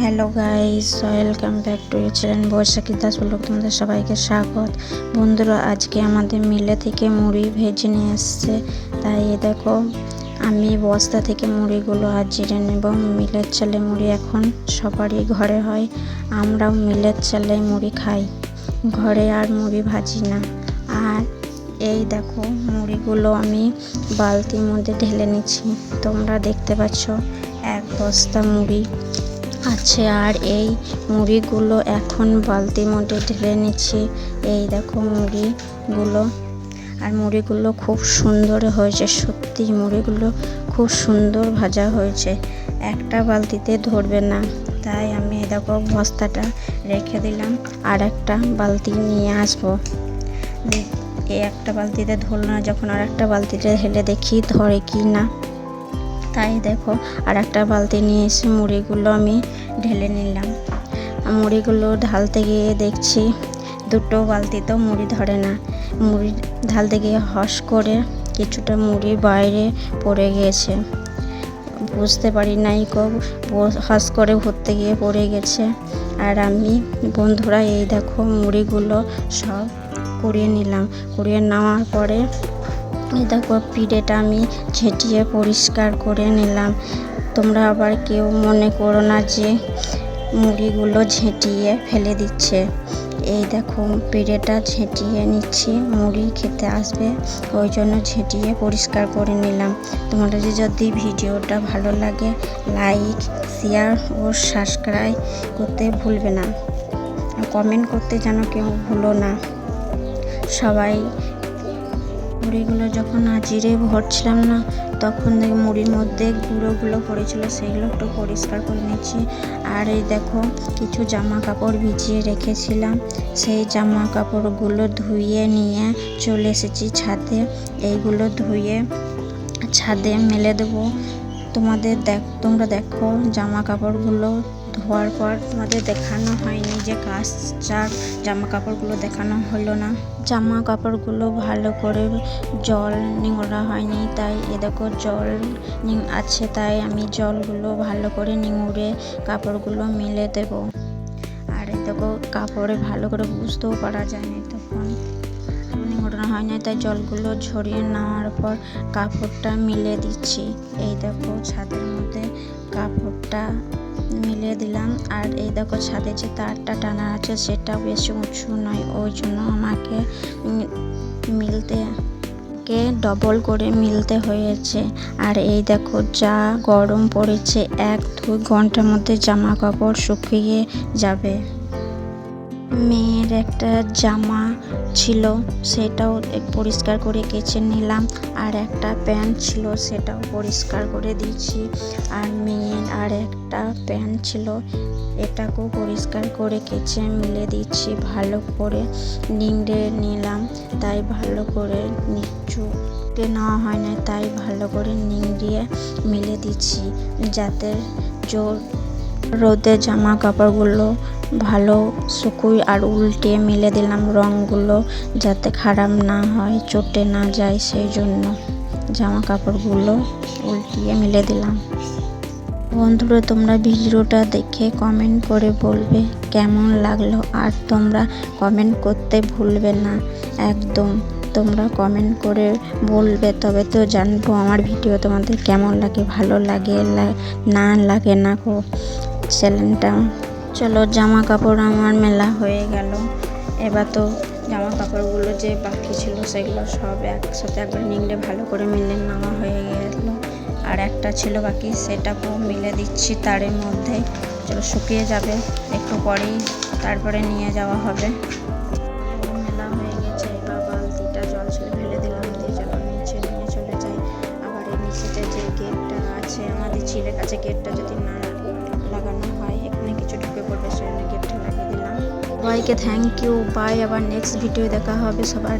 Hello guys welcome back to your channel Baishakhi Das blog তোমাদের সবাইকে স্বাগত। বন্ধুরা, আজকে আমাদের মিলে থেকে মুড়ি ভেজে নিয়ে এসছে। তাই দেখো, আমি বস্তা থেকে মুড়িগুলো আজ জিরে নেব। মিলের চালে মুড়ি এখন সবারই ঘরে হয়। আমরাও মিলের চালে মুড়ি খাই। ঘরে আর মুড়ি ভাজি না। আর এই দেখো, মুড়িগুলো আমি বালতির মধ্যে ঢেলে নিচ্ছি। তোমরা দেখতে পাচ্ছ, এক বস্তা মুড়ি। আছে আর এই মুড়িগুলো এখন বালতির মধ্যে ঢেলে নিচ্ছি। এই দেখো মুড়িগুলো। আর মুড়িগুলো খুব সুন্দর হয়েছে, সত্যি মুড়িগুলো খুব সুন্দর ভাজা হয়েছে। একটা বালতিতে ধরবে না। তাই আমি দেখো বস্তাটা রেখে দিলাম, আর একটা বালতি নিয়ে আসব। এই একটা বালতিতে ধরলো না, যখন আর একটা বালতিতে ঢেলে দেখি ধরে কি না। তাই দেখো, আর একটা বালতি নিয়ে এসে মুড়িগুলো আমি ঢেলে নিলাম। মুড়িগুলো ঢালতে গিয়ে দেখছি দুটো বালতিতেও মুড়ি ধরে না। মুড়ি ঢালতে গিয়ে হস করে কিছুটা মুড়ি বাইরে পড়ে গিয়েছে বুঝতে পারি নাই কো হস করে ভরতে গিয়ে পড়ে গেছে। আর আমি, বন্ধুরা, এই দেখো মুড়িগুলো সব কুড়িয়ে নিলাম। কুড়িয়ে নেওয়ার পরে দেখো পিঠেটা আমি ঝেঁটিয়ে পরিষ্কার করে নিলাম। তোমরা আবার কেউ মনে করো না যে মুড়িগুলো ঝেঁটিয়ে ফেলে দিচ্ছে। এই দেখো পিঠেটা ঝেঁটিয়ে নিচ্ছি, মুড়ি খেতে আসবে, ওই জন্য ঝেঁটিয়ে পরিষ্কার করে নিলাম। তোমাদের যদি ভিডিওটা ভালো লাগে, লাইক, শেয়ার ও সাবস্ক্রাইব করতে ভুলবে না। কমেন্ট করতে যেন কেউ ভুলো না। সবাই মুড়িগুলো যখন আজিরে ভরছিলাম না, তখন মুড়ির মধ্যে গুঁড়োগুলো পড়েছিল, সেগুলো একটু পরিষ্কার করে নিচ্ছি। আর এই দেখো, কিছু জামা কাপড় ভিজিয়ে রেখেছিলাম। সেই জামা কাপড়গুলো ধুয়ে নিয়ে চলে এসেছি ছাদে। এইগুলো ধুয়ে ছাদে মেলে দেবো। তোমাদের দেখ, তোমরা দেখো জামা কাপড়গুলো ধোয়ার পর তোমাদের দেখানো হয়নি যে কাচার জামা কাপড়গুলো দেখানো হলো না। জামা কাপড়গুলো ভালো করে জল নিংড়া হয়নি, তাই এ দেখো জল আছে, তাই আমি জলগুলো ভালো করে নিংড়ে কাপড়গুলো মেলে দেবো। আর দেখো কাপড়ে ভালো করে বুঝতেও পারা যায়নি তখন। নিংড়ানো হয় না তাই জলগুলো ঝরিয়ে নেওয়ার পর কাপড়টা মিলে দিচ্ছি। এই দেখো ছাদের মধ্যে কাপড়টা মিলিয়ে দিলাম। আর এই দেখো ছাদে যে তারটা টানা আছে সেটা বেশি উঁচু নয়। ওই জন্য আমাকে মিলতে, কে ডবল করে মিলতে হয়েছে। আর এই দেখো যা গরম পড়েছে, এক দুই ঘণ্টার মধ্যে জামা কাপড় শুকিয়ে যাবে। মেয়ের একটা জামা ছিল, সেটাও পরিষ্কার করে কেচে নিলাম। আর একটা প্যান্ট ছিল, সেটাও পরিষ্কার করে দিয়েছি। আর মেয়ের আর একটা প্যান্ট ছিল, এটাকেও পরিষ্কার করে কেচে মিলে দিচ্ছি ভালো করে নিংড়ে নিলাম, তাই ভালো করে নিচুকে নেওয়া হয় না তাই ভালো করে নিংড়িয়ে মিলে দিচ্ছি যাতে জোর রোদে জামা কাপড়গুলো ভালো শুকুই আর উল্টে মিলে দিলাম রঙগুলো যাতে খারাপ না হয়, চটে না যায় সেই জন্য জামা কাপড়গুলো উল্টিয়ে মিলে দিলাম। বন্ধুরা, তোমরা ভিডিওটা দেখে কমেন্ট করে বলবে কেমন লাগল আর তোমরা কমেন্ট করতে ভুলবে না, একদম তোমরা কমেন্ট করে বলবে। তবে তো জানব আমার ভিডিও তোমাদের কেমন লাগে, ভালো লাগে না লাগে না গো। চ্যানেলটা চলো জামা কাপড় আমার মেলা হয়ে গেল। এবার তো জামা কাপড়গুলো যে বাকি ছিল সেগুলো সব একসাথে একবার নিংড়ে ভালো করে মিলে নেওয়া হয়ে গেল। আর একটা ছিল বাকি, সেটাকেও মিলে দিচ্ছি তারের মধ্যে। চলো, শুকিয়ে যাবে, একটু পরেই তারপরে নিয়ে যাওয়া হবে। মেলা হয়ে গেছে বালতিটা জল ফেলে দিলাম দিয়ে নিচে নিয়ে চলে আবার যে গেটটা আছে, আমাদের ছিঁড়ে কাছে গেটটা যদি না সবাইকে থ্যাংক ইউ বাই আবার নেক্সট ভিডিও দেখা হবে সবার